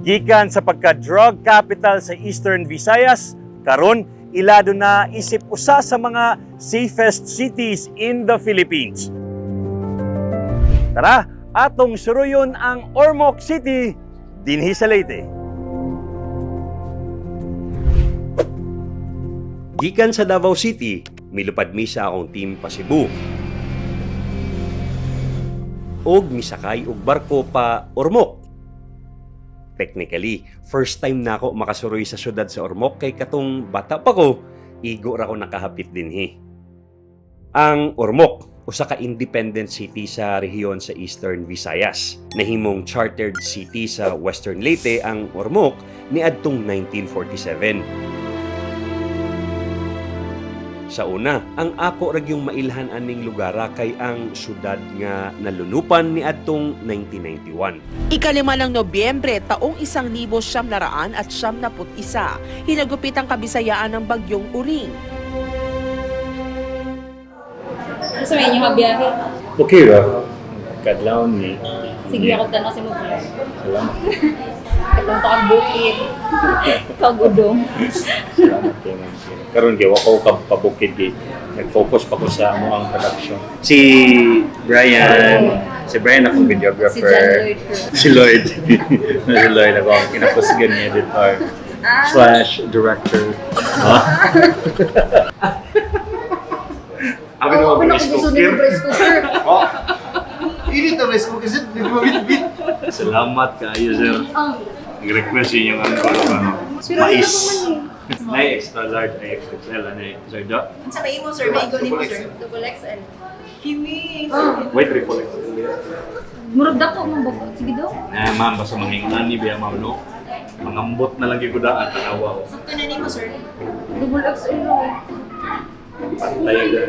Gikan sa pagka-drug capital sa Eastern Visayas, karon ilado na isip usa sa mga safest cities in the Philippines. Tara, atong suruyon ang Ormoc City dinhi sa Leyte. Gikan sa Davao City, milupad mi sa akong team pa Cebu. Og misakay og barko pa Ormoc. Technically, first time na ako makasuroy sa syudad sa Ormoc kay katong bata pa ko, igo ra ko nakahapit dinhi. Ang Ormoc, usa ka independent city sa rehiyon sa Eastern Visayas. Nahimong chartered city sa Western Leyte ang Ormoc niadtong 1947. Sa una, ang ako rag yung mailhan aning lugara kay ang syudad nga nalunupan ni adtong 1991. Ikalima ng Nobyembre, taong isang libo siyam naraan at siyam naput isa, hinagupit ang kabisayaan ng bagyong uring. Ano sa inyo habiyahe? Okay ra. Kadlaw ni. Sige ako tanong sa mo. Salamat. Katong to ang bukid. Kagudong. Salamat kay ma'am. Karon kay wako ka pabukid kay nag-focus pa ko sa mo ang production. Si Brian, si Brian akong videographer. Si John Lloyd. Si Lloyd. ako ang kinapusgan ni editor slash director. Ha? Abi naman Ako rice cooker. Oh, Init ang rice cooker, sir. Hindi mo bit-bit. salamat kayo sir. Oh. Nag-request yun yung ano, ano, Pero mais. yun Na extra large, na extra XL, na extra dot. Sa may mo, sir. May ni mo, sir. Double XL. Kiwi. Oh. Wait, triple XL. Murag dako mo ba? Sige daw. Na ma'am, basta mahingunan ni Biya ma'am, no? Mangambot na lang yung kudaan, tanawa ko. Sakto na ni mo, sir. Double XL lang. Pantay ka.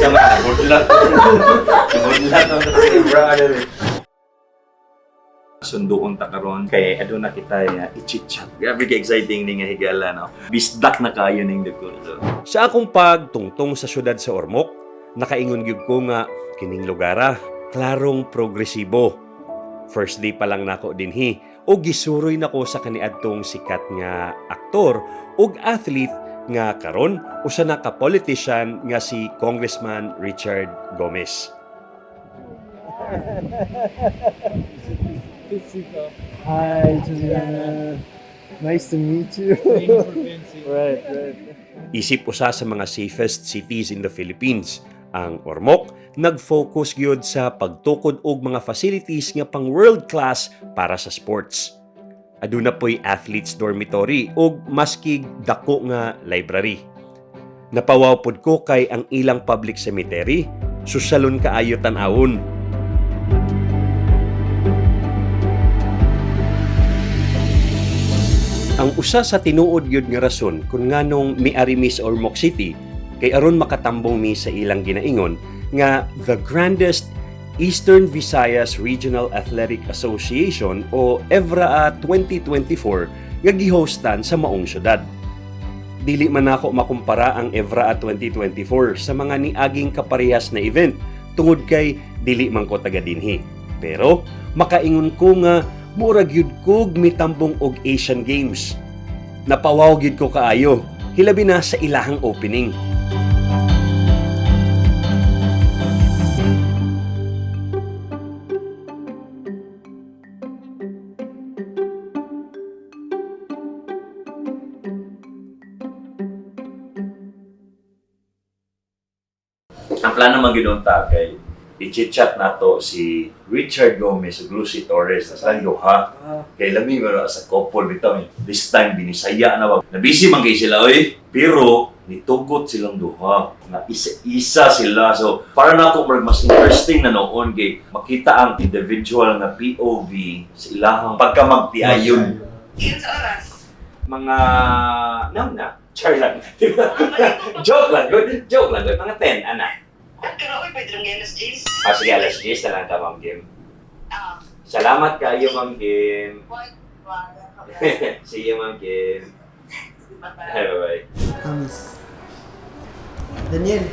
Sama, nabudlat. Nabudlat ang brother. Sunduon ta karon kay aduna kita ya i-chit-chat. Grabe ka exciting ning nga higala no. Bisdak na kayo ning dako. Sa akong pagtungtong sa syudad sa Ormoc, nakaingon gyud ko nga kining lugara klarong progresibo. First day pa lang nako dinhi o gisuroy nako sa kaniadtong sikat nga aktor ug athlete nga karon usa na ka politician nga si Congressman Richard Gomez. Hi, Juliana. Nice to meet you. right, right. Isip usa sa mga safest cities in the Philippines. Ang Ormoc nag-focus gyud sa pagtukod og mga facilities nga pang world class para sa sports. Aduna po'y athletes dormitory ug maskig dako nga library. Napawaw pud ko kay ang ilang public cemetery, susalon kaayo tan-awon. Ang usa sa tinuod gyud nga rason kung nganong miari mi sa Ormoc City kay aron makatambong mi sa ilang ginaingon nga the grandest Eastern Visayas Regional Athletic Association o EVRAA 2024 nga gihostan sa maong syudad. Dili man ako makumpara ang EVRAA 2024 sa mga niaging kaparehas na event tungod kay dili man ko taga dinhi. Pero makaingon ko nga murag yun kog mitambong og Asian Games. Napawaw gyud ko kaayo, hilabi na sa ilahang opening. Ang plano man ginunta kay i-chat nato si Richard Gomez ug Lucy Torres na sa ha. Kay lami mo sa couple bitaw. This time binisaya na wag. Nabisi man kay sila oy. Pero nitugot silang duha na isa-isa sila. So para na ako mas interesting na noon kay makita ang individual nga POV sa ilahang pagkamagtiayon. Mga nam na. Char lang. joke lang. Good. Joke lang. Good. Mga 10, anak. Pwede lang yan, Jis. Ah, sige, alas 10 na lang ka, Ma'am Kim. Ah, Salamat kayo, Ma'am Kim. See you, Ma'am Kim. Bye-bye. Bye-bye. Amis. Daniel.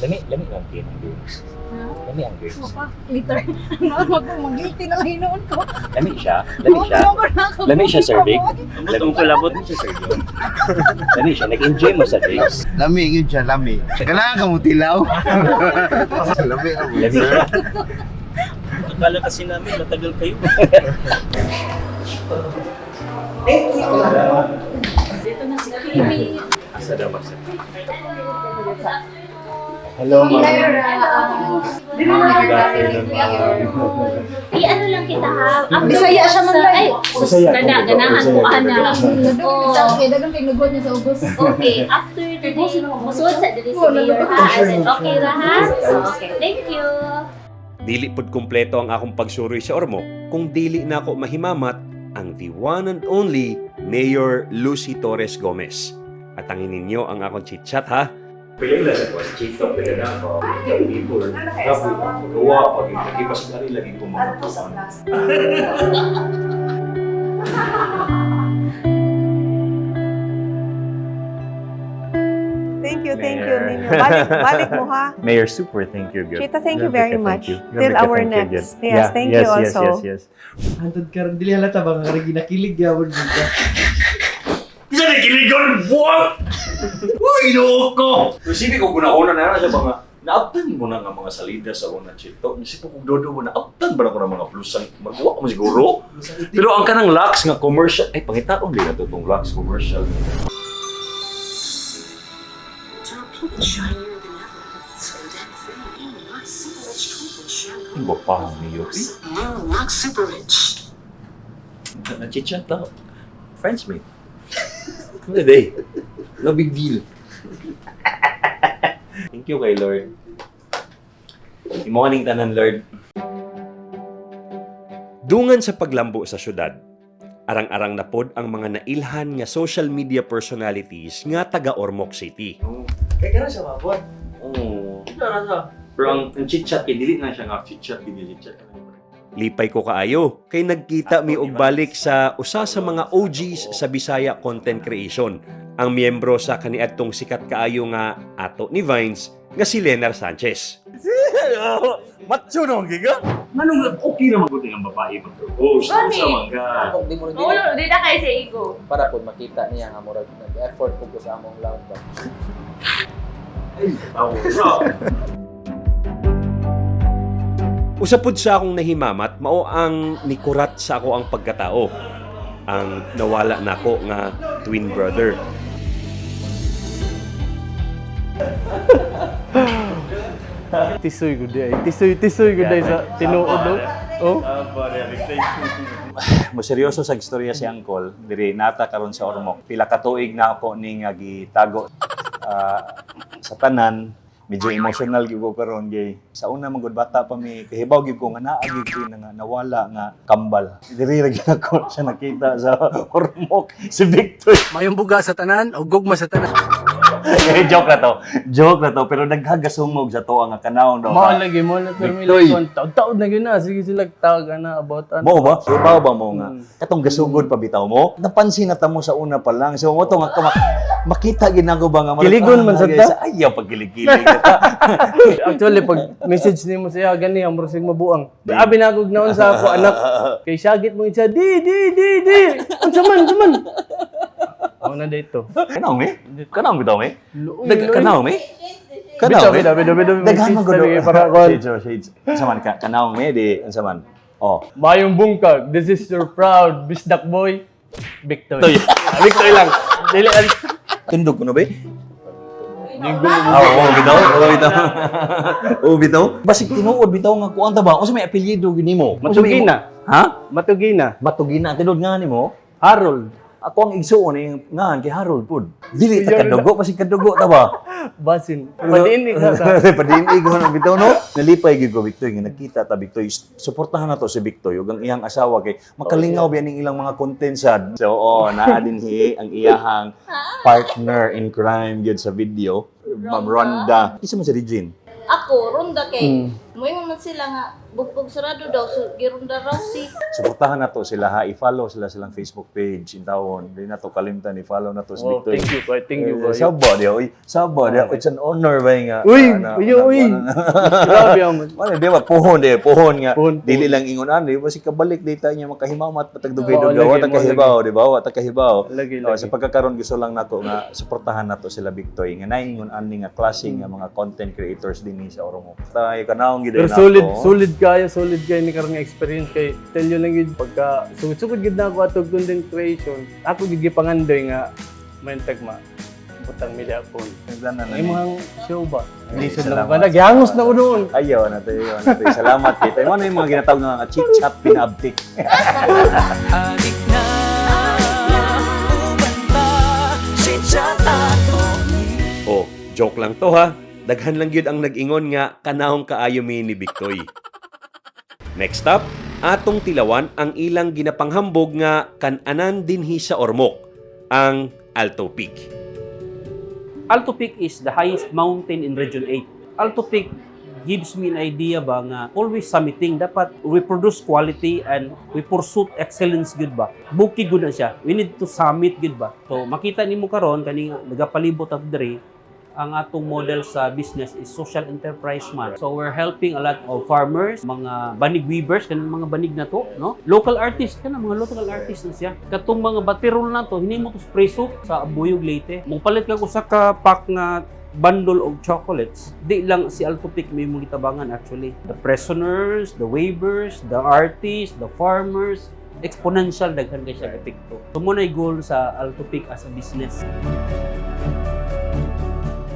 Lami, lami ang kin ang. Lami ang games. Pa, liter. Ano mo kung mag-guilty na lang hinoon ko. Lami siya. Lami siya. Lami siya, Sir Vic. Lami ko labot siya, Sir John. Lami siya. Nag-enjoy mo sa days. Lami yun siya, lami. Kailangan ka mo tilaw. lami ako. Lami siya. Akala kasi namin matagal kayo. Dito na si Kimi. Asa daw ba siya? Hello, ma'am. I-ano lang kita ha. After Bisaya siya man lang. Ay, Bisaya. gana, ganahan ko ana. Oo. Kaya dagang kay nagod niya sa ubos. Okay, after today, musuot sa diri si Mayor ha. Okay ra ha? Okay, thank you. Dili pod kumpleto ang akong pagsuroy sa Ormo kung dili na ako mahimamat ang the one and only Mayor Lucy Torres Gomez. At ang ninyo ang akong chit-chat ha. Lang sa kwas, chito, pwede na ako. Yung people, gawa, gawa, pag nagipas na rin lagi ko mga Thank you, thank you, Ninyo. Balik, balik mo ha. Mayor, super thank you. Good. Chita, thank you very much. Till our next. Yes, thank you yes, also. Yes, yes, yes. Hantod ka rin, dili halata ba nga rin ginakilig yawon ka. Isa na kiligon! Buwang! Uy, inuok ko! Isipin ko kuna-una na siya mga naabtan mo na nga mga salida sa una chito. Isipin ko dodo mo naabtan ba na ko ng mga plusan? Magawa mo siguro. Pero ang kanang Lux nga commercial, ay pangitaon din na to itong Lux commercial. Iba pa ang niyo. Nachichat ako. Friends mate. Ano day? No big deal. Thank you kay Lord. Good morning, tanan Lord. Dungan sa paglambo sa syudad, arang-arang na pod ang mga nailhan nga social media personalities nga taga Ormoc City. Kaya ka na siya mabot. Oo. Pero ang, ang chit-chat, kay dili na siya nga chit-chat, hindi chit-chat. Lipay ko kaayo, kay nagkita mi og balik sa usa sa mga OGs sa Bisaya content creation. Ang miyembro sa kaniadtong sikat kaayo nga ato ni Vines nga si Lenar Sanchez. Macho no, giga? Manong okay naman ko ang babae mag-propose. Gani. Sa mga Di mo Oo, di na kayo sa ego. para po makita niya nga murag nag-effort po ko sa among love ba. Usapod sa akong nahimamat, mao ang nikurat sa ako ang pagkatao. Ang nawala nako nga twin brother. Tisoy ko di ay. Tisoy, tisoy ko di sa tinuod no? Oh? Maseryoso sa istorya si Uncle, diri nata karon sa Ormoc. Pila ka tuig na ako ni nga gitago ah, sa tanan. Medyo emotional gyud ko karon gay. Sa una man gud bata pa mi kahibaw gyud ko nga naa gyud ko nga nawala nga kambal. Diri ra gyud ako siya nakita sa Ormoc si Victor. Mayong buga sa tanan o gugma sa tanan. Joke na to. Joke na to. Pero naghagasungog sa to ang kanaw daw. Mao lagi mo na Victoy. permila kon. Taud na gyud na sige sila tawag na about ano. Mo ba? Ibaw ba mo nga? Katong gasugod pa bitaw mo? Napansin na ta mo sa una pa lang. So mo to nga makita ginago ba nga Kiligon man sa ta? Ayaw pag kilig-kilig. Actually pag message nimo siya gani ang murag mabuang. Abi nagog na sa ako anak. Kay sagit mo siya di di di di. Unsa man, unsa man. Ako na dito. Kanaw me? Kanaw bitaw me? Kanaw me? Kanaw me? bitaw, bitaw, bitaw. Daghan mo talaga para kon. Shades or shades. Unsa man ka? Kanaw me di unsa man? Oh. Mayong bungkag, this is your proud bisdak boy, Victor. Toy. Ah, Victor lang. Dili an. Tundog ko na ba? Ah, oo, bitaw. Oo, bitaw. Oo, bitaw. Basig tinuod bitaw nga kuan ta ba? Unsa may apelyido gini mo? Matugina. Ha? Matugina. Matugina tinod nga nimo? Harold. Ako ang igsuon eh, nga kay Harold pud. Dili ta kadugo kasi kadugo ta ba? Basin. Padiinig ka sa. Padiinig ko na bitaw no. Nalipay gyud ko Victoy nga nakita ta Victoy. Suportahan na to si Victoy ug ang iyang asawa kay makalingaw ba ning ilang mga content sad. So oh, naa din hi ang iyahang partner in crime gyud sa video. Ma'am Ronda. Isa man si Regine. Ako, ronda kay. Mm. Moingon man sila nga, Bugbog sarado daw, so girunda raw si. Suportahan na to sila ha. I-follow sila silang Facebook page. Intawon. Hindi na to kalimtan. I-follow na to si Oh, Victory. thank you, boy. Thank you, boy. Sabo dia, uy. Sabo dia. It's an honor ba nga. Uy, na- uy, na- uy. na- Grabe naman. Ano, di ba? Puhon, di. Puhon nga. Puhon, puhon. Dili lang ingon ano, di ba? Si kabalik data niya makahimamat patagdugay Oo, dugaw. lagi Wata mo, kahibaw, di ba? Wata kahibaw. Lagi, Oh, lagi. sa pagkakaroon gusto lang nato nga suportahan nato sila Victoy nga naingon ani nga klase nga mga content creators dinhi sa Oromo. Tayo kanahong gid Pero na solid, ako. solid kaya, solid kaya ni karang experience kay tell you lang yun pagka sugod-sugod gid na ako atog content creation. Ako gid pangandoy nga maintag ma butang media phone. Nagdanan na show ba? Hindi sa lang ba Yangos na ko doon. Ayaw na tayo, na tayo. Salamat kita. Ano yung mga ginatawag nga nga chit-chat pinabtik. Oh, joke lang to ha. Daghan lang yun ang nag-ingon nga kanahong kaayo mi ni Bictoy. Next up, atong tilawan ang ilang ginapanghambog nga kananan dinhi sa Ormoc, ang Alto Peak. Alto Peak is the highest mountain in Region 8. Alto Peak gives me an idea ba nga always summiting dapat we produce quality and we pursue excellence good ba buki good na siya we need to summit good ba so makita nimo karon kani nga nagapalibot at diri ang atong model sa business is social enterprise man. So we're helping a lot of farmers, mga banig weavers, kanang mga banig na to, no? Local artists, kanang mga local artists na siya. Katong mga batirol na to, hinimo to preso sa Abuyog Leyte. Mupalit ka ko sa ka pack nga bundle of chocolates. Di lang si Alto Peak may mga gitabangan actually. The prisoners, the weavers, the artists, the farmers, exponential daghan kay siya epekto. So mo goal sa Alto Peak as a business.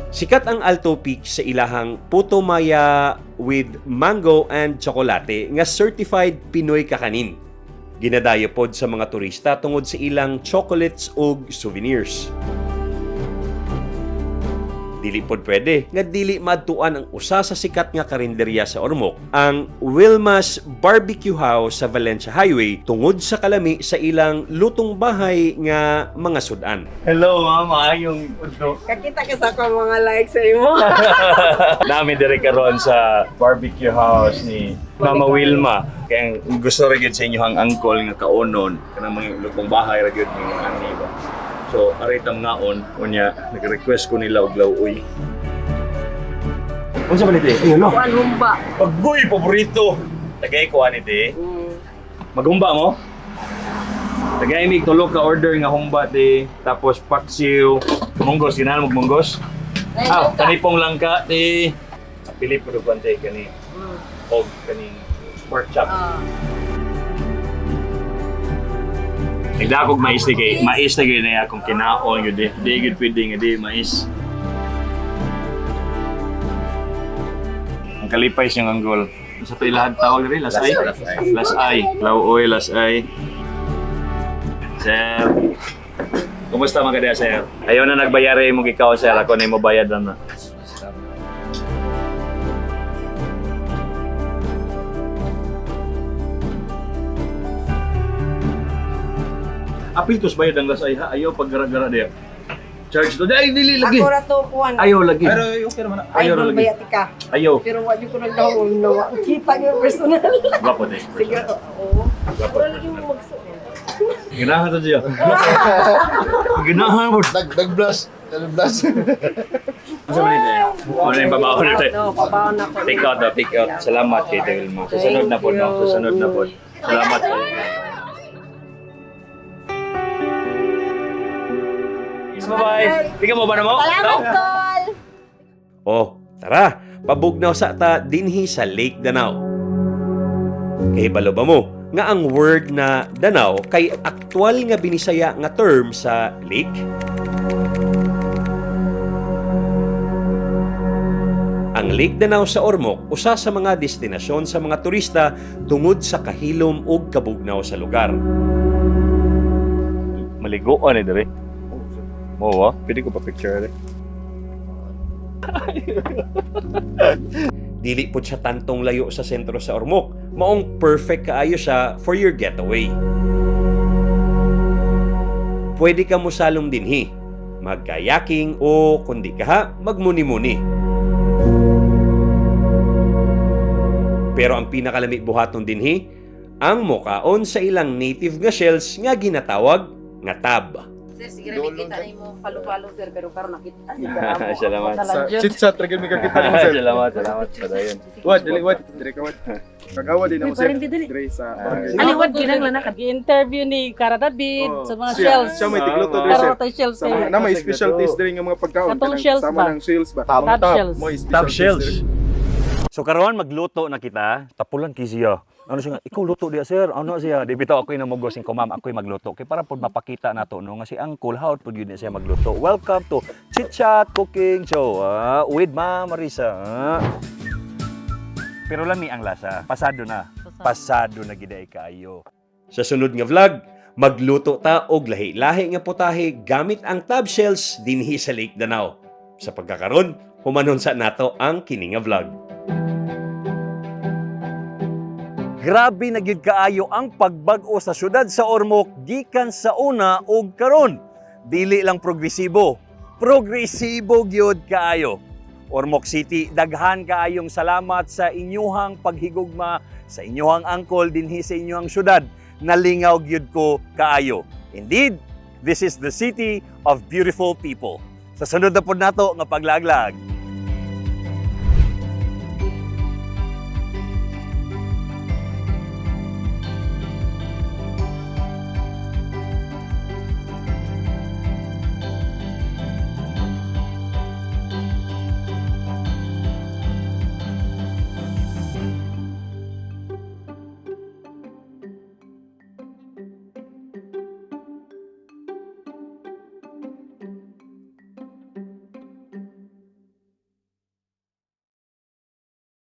Sikat ang Alto Peak sa ilahang puto maya with mango and chocolate nga certified Pinoy kakanin. Ginadayo pod sa mga turista tungod sa ilang chocolates ug souvenirs. Dili pod pwede nga dili madtuan ang usa sa sikat nga karinderya sa Ormoc, ang Wilma's Barbecue House sa Valencia Highway tungod sa kalami sa ilang lutong bahay nga mga sudan. Hello, mama. Yung udto. Kakita ka sa ko mga likes sa imo. Namin dire karon sa barbecue house ni Mama Wilma. Kaya gusto rin yun sa inyo ang angkol nga kaunon. Kanang mga lutong bahay ra gyud ni ani ba. So, aray tam ngaon, unya, nag-request ko nila og lauoy. Unsa man ite? Ayun no. Kuan humba. Paggoy paborito. Tagay ko ani te. Magumba mo? Tagay mig tulo ka order nga humba te, tapos paksiw, munggos ginahan mo munggos. Ah, kanipong langka te. Pilip ko te kani. Og kani pork chop. Nagdakog mais ni kay mais na gyud na akong kinaon gyud di. Di gyud pwede nga di mais. Ang kalipay siyang anggol. Sa pilahan tawag rin, lasay? Lasay. Lauoy, lasay. Sir. Kumusta mga kadya, sir? Ayaw na nagbayari mo ikaw, sir. Ako na mo bayad na. Apitos bayad ang lasay ha? Ayaw pag gara-gara diya. Charge to. Ay, dili lagi. Ako ra to kuan. Ayaw lagi. Pero okay naman. Ay, Ayaw ayaw lagi. bayati ka. Ayaw. Pero wala ko na wa. Kita niyo personal. Gwapo din. Sige, oo. Gwapo. Wala lagi mo magsuot. Ginahan to siya. Ginahan mo. Dag dag blast. Dag blast. Sa manito. Ano yung babaho nito? No, pabaon na ko. Take out daw, take out. Salamat kay Wilma. Susunod na po, no? Susunod na po. Salamat. Bye-bye. Tingnan mo ba na mo? Salamat, Tol! Oh, tara, pabugnaw sa ta dinhi sa Lake Danau. Kahibalo ba mo nga ang word na Danau kay aktwal nga binisaya nga term sa lake? Ang Lake Danau sa Ormoc usa sa mga destinasyon sa mga turista tungod sa kahilom ug kabugnaw sa lugar. Maligoan eh, dere. Mo, wa? Pwede ko pa picture eh. Dili po siya tantong layo sa sentro sa Ormoc. Maong perfect kaayo siya for your getaway. Pwede ka mo salom dinhi, mag-kayaking o kundi ka ha, magmuni-muni. Pero ang pinakalami buhaton dinhi, ang mokaon sa ilang native nga shells nga ginatawag nga tab. Sir, sige rin kita na mo palo-palo sir, pero karon nakita. Salamat. Sa Chit-chat, tragil may kakita mo sir. Salamat, salamat sa dayon. Wad, dili, wad. Dire ka, wad. Kagawa din ako sir. Dili, dili. Sa Ah. barangay. Aliwad ginang na Interview ni Cara David Oh, sa mga shells. Siya may tigluto dire sir. Karoto shells mga, na may specialties dire nga mga pagkaon. Katong shells sama ba? ng shells ba? Top Mga shells. Mo Top shells. So karon magluto na kita. Tapulan kay siya. Ano siya, ikaw luto diya sir. Ano siya? Di bitaw ako'y namugos ko ma'am, ako'y magluto. Kay para pud mapakita nato no nga si Uncle how pud yun siya magluto. Welcome to Chit Chat Cooking Show ah, with Ma'am Marisa. ah. Pero lami ang lasa. Pasado na. Pasado na giday kaayo. Sa sunod nga vlog, magluto ta og lahi-lahi nga putahe gamit ang tab shells dinhi sa Lake Danau. Sa pagkakaron, humanon sa nato ang kini nga vlog. Grabe na gyud kaayo ang pagbag-o sa syudad sa Ormoc gikan sa una ug karon. Dili lang progresibo, progresibo gyud kaayo. Ormoc City, daghan kaayong salamat sa inyuhang paghigugma sa inyuhang angkol dinhi sa inyuhang syudad. Nalingaw gyud ko kaayo. Indeed, this is the city of beautiful people. Sa sunod na pod nato nga paglaglag.